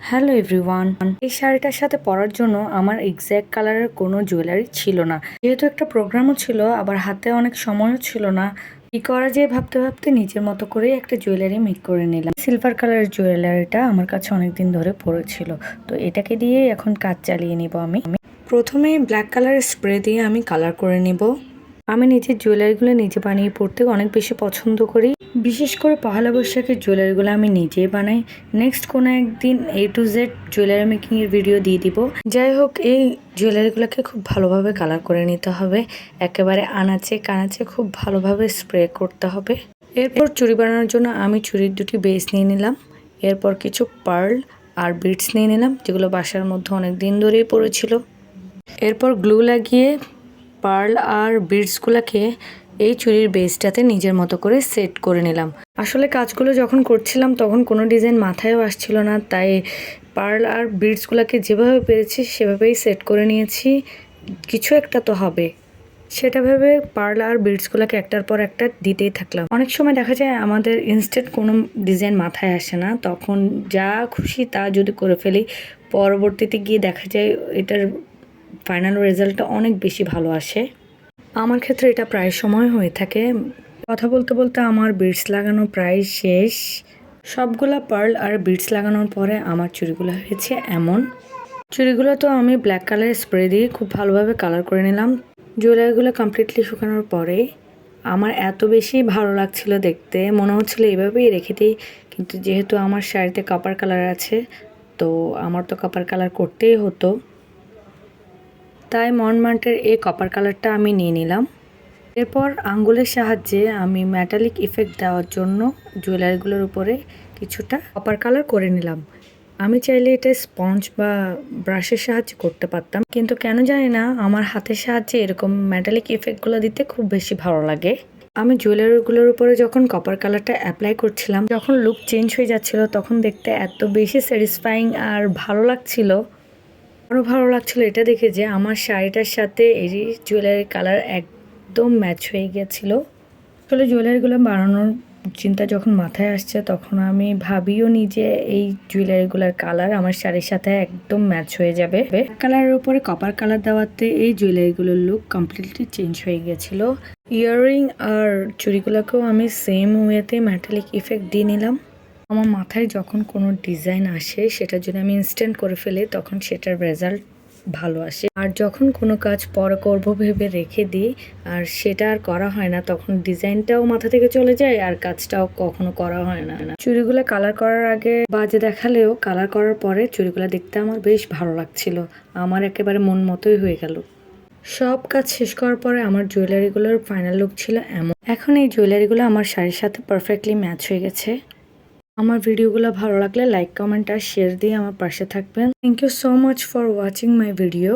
Hello everyone এই শাড়িটার সাথে পরার জন্য আমার এক্স্যাক্ট কালারের কোনো জুয়েলারি ছিল না। যেহেতু একটা প্রোগ্রামও ছিল, আবার হাতে অনেক সময়ও ছিল না, কি করা যায় ভাবতে ভাবতে নিজের মতো করে একটা জুয়েলারি মেক করে নিলাম। সিলভার কালারের জুয়েলারিটা আমার কাছে অনেক দিন ধরে পড়েছিল তো এটাকে দিয়েই এখন কাজ চালিয়ে নিব আমি। প্রথমে ব্ল্যাক কালারের স্প্রে দিয়ে আমি কালার করে নিব। আমি নিজের জুয়েলারিগুলো নিজে বানিয়ে পড়তে অনেক বেশি পছন্দ করি। বিশেষ করে পহেলা বৈশাখের জুয়েলারিগুলো আমি নিজেই বানাই। নেক্সট কোনো একদিন এ টু জেড জুয়েলারি মেকিংয়ের ভিডিও দিয়ে দিব। যাই হোক, এই জুয়েলারিগুলোকে খুব ভালোভাবে কালার করে নিতে হবে। একেবারে আনাচে কানাচে খুব ভালোভাবে স্প্রে করতে হবে। এরপর চুড়ি বানানোর জন্য আমি চুড়ির দুটি বেস নিয়ে নিলাম। এরপর কিছু পার্ল আর বিটস নিয়ে নিলাম, যেগুলো বাসার মধ্যে অনেক দিন ধরেই পড়েছিল। এরপর গ্লু লাগিয়ে পার্ল আর বিডসগুলোকে এই চুড়ির বেসটাতে নিজের মতো করে সেট করে নিলাম। আসলে কাজগুলো যখন করছিলাম তখন কোনো ডিজাইন মাথায়ও আসছিল না, তাই পার্ল আর বিডসগুলোকে যেভাবে পেরেছি সেভাবেই সেট করে নিয়েছি। কিছু একটা তো হবে। সেটা ভেবে পার্ল আর বিডসগুলোকে একটার পর একটা দিতেই থাকলাম। অনেক সময় দেখা যায় আমাদের ইনস্ট্যান্ট কোনো ডিজাইন মাথায় আসে না, তখন যা খুশি তা যদি করে ফেলি, পরবর্তীতে গিয়ে দেখা যায় এটার ফাইনাল রেজাল্টটা অনেক বেশি ভালো আসে। আমার ক্ষেত্রে এটা প্রায় সময় হয়ে থাকে। কথা বলতে বলতে আমার বিটস লাগানো প্রায় শেষ। সবগুলা পার্ল আর বিটস লাগানোর পরে আমার চুড়িগুলো হয়েছে এমন। চুড়িগুলো তো আমি ব্ল্যাক কালারের স্প্রে দিয়ে খুব ভালোভাবে কালার করে নিলাম। জুয়েলারিগুলো কমপ্লিটলি শুকানোর পরে আমার এত বেশি ভালো লাগছিল দেখতে। মনে হচ্ছিল এভাবেই রেখে দিই। কিন্তু যেহেতু আমার শাড়িতে কাপার কালার আছে, তো আমার তো কাপার কালার করতেই হতো। তাই মনমান্টের এই কপার কালারটা আমি নিয়ে নিলাম। এরপর আঙ্গুলের সাহায্যে আমি মেটালিক ইফেক্ট দেওয়ার জন্য জুয়েলারিগুলোর উপরে কিছুটা কপার কালার করে নিলাম। আমি চাইলে এটা স্পঞ্জ বা ব্রাশের সাহায্যে করতে পারতাম, কিন্তু কেন জানি না, আমার হাতের সাহায্যে এরকম মেটালিক ইফেক্টগুলো দিতে খুব বেশি ভালো লাগে। আমি জুয়েলারিগুলোর উপরে যখন কপার কালারটা অ্যাপ্লাই করছিলাম, যখন লুক চেঞ্জ হয়ে যাচ্ছিল, তখন দেখতে এত বেশি স্যাটিসফাইং আর ভালো লাগছিল। আরও ভালো লাগছিল এটা দেখে যে আমার শাড়িটার সাথে এই জুয়েলারির কালার একদম ম্যাচ হয়ে গেছিল। আসলে জুয়েলারিগুলো বানানোর চিন্তা যখন মাথায় আসছে তখন আমি ভাবিও নি যে এই জুয়েলারিগুলোর কালার আমার শাড়ির সাথে একদম ম্যাচ হয়ে যাবে। কালারের উপরে কপার কালার দেওয়াতে এই জুয়েলারিগুলোর লুক কমপ্লিটলি চেঞ্জ হয়ে গেছিল। ইয়াররিং আর চুড়িগুলোকেও আমি সেম ওয়েতে ম্যাটালিক ইফেক্ট দিয়ে নিলাম। আমার মাথায় যখন কোনো ডিজাইন আসে, সেটা যদি আমি ইনস্ট্যান্ট করে ফেলি, তখন সেটার রেজাল্ট ভালো আসে। আর যখন কোনো কাজ পরে করব ভেবে রেখে দিই, আর সেটা আর করা হয় না, তখন ডিজাইনটাও মাথা থেকে চলে যায়, আর কাজটাও কখনো করা হয় না। চুড়িগুলো কালার করার আগে বাজে দেখালেও কালার করার পরে চুড়িগুলো দেখতে আমার বেশ ভালো লাগছিল। আমার একেবারে মন মতোই হয়ে গেল। সব কাজ শেষ করার পরে আমার জুয়েলারিগুলোর ফাইনাল লুক ছিল এমন। এখন এই জুয়েলারিগুলো আমার শাড়ির সাথে পারফেক্টলি ম্যাচ হয়ে গেছে। আমার ভিডিওগুলো ভালো লাগলে লাইক কমেন্ট আর শেয়ার দিয়ে আমার পাশে থাকবেন। Thank you so much for watching my video